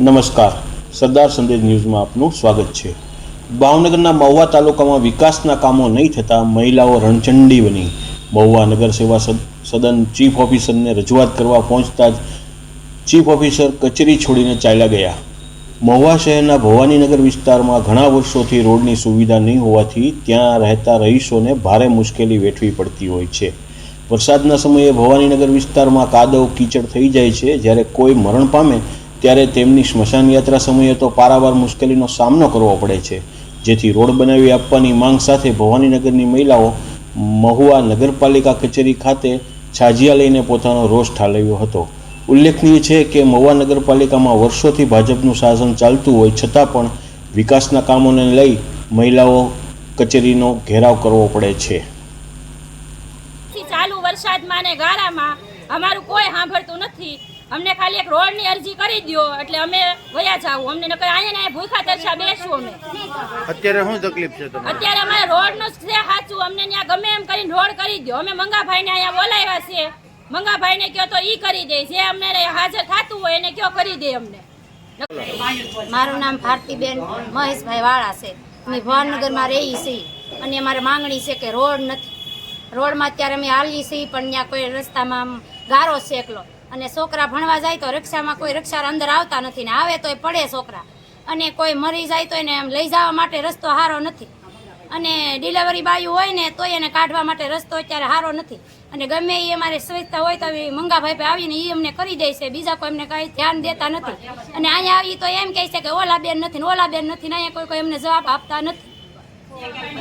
નમસ્કાર. સરદાર સંદેશ ન્યૂઝમાં આપનું સ્વાગત છે. ભાવનગરના મહુવા તાલુકામાં વિકાસના કામો નહીં થતાં મહિલાઓ રણચંડી બની. મહુવા નગર સેવા સદ- સદન ચીફ ઓફિસરને રજૂઆત કરવા પહોંચતા જ ચીફ ઓફિસર કચેરી છોડીને ચાલ્યા ગયા. મહુવા શહેરના ભવાનીનગર વિસ્તારમાં ઘણા વર્ષોથી રોડની સુવિધા નહીં હોવાથી ત્યાં રહેતા રહીશોને ભારે મુશ્કેલી વેઠવી પડતી હોય છે. વરસાદના સમયે ભવાનીનગર વિસ્તારમાં કાદવ કીચડ થઈ જાય છે, જ્યારે કોઈ મરણ પામે ત્યારે તેમની સ્મશાન યાત્રા સમયે તો પારાવાર મુશ્કેલીનો સામનો કરવો પડે છે. જેથી રોડ બનાવી આપવાની માંગ સાથે ભવાનીનગરની મહિલાઓ મહુવા નગરપાલિકા કચેરી ખાતે છાજિયા લઈને પોતાનો રોષ ઠાલવ્યો હતો. ઉલ્લેખનીય છે કે મહુવા નગરપાલિકામાં વર્ષોથી ભાજપનું શાસન ચાલતું હોય છતાં પણ વિકાસના કામોને લઈ મહિલાઓ કચેરીનો ઘેરાવ કરવો પડે છે. ચાલુ વરસાદમાં ગારામાં અમારું કોઈ સાંભળતું નથી. અમને ખાલી એક રોડની અરજી કરી દ્યો એટલે અમે વયા જાવ અમને નકર અહીંયા ને ભૂખા તરસા બેસવું અમે. અત્યારે શું તકલીફ છે તમને અત્યારે અમારે રોડનું જ છે સાચું. અમને ત્યાં ગમે એમ કરીને રોડ કરી દ્યો. અમે મંગાભાઈને અહીંયા બોલાવ્યા છે. મંગાભાઈને કયો તો ઈ કરી દે. જે અમને હાજર થતું હોય એને કયો કરી દે અમને. મારું નામ ભારતીબેન મહેશભાઈ વાળા છે. અમે ભાવનગરમાં રહીએ છીએ. અને અમારે માંગણી છે કે રોડ નથી. રોડમાં અત્યારે અમે હાલીએ છીએ પણ ત્યાં કોઈ રસ્તામાં આમ ગારો છે એકલો અને છોકરા ભણવા જાય તો રિક્ષામાં કોઈ રિક્ષા અંદર આવતા નથી ને આવે તોય પડે છોકરા. અને કોઈ મરી જાય તો એને લઈ જવા માટે રસ્તો સારો નથી. અને ડિલિવરી બાયું હોય ને તોય એને કાઢવા માટે રસ્તો અત્યારે સારો નથી. અને ગમે એ અમારે સુવિધા હોય તો એ મંગાભાઈ પાસે આવીને એ અમને કરી દે છે. બીજા કોઈ એમને કાંઈ ધ્યાન દેતા નથી. અને અહીંયા આવી તો એમ કહે છે કે ઓલા બેન નથી ને ઓલા બેન નથી ને અહીંયા કોઈ કોઈ એમને જવાબ આપતા નથી.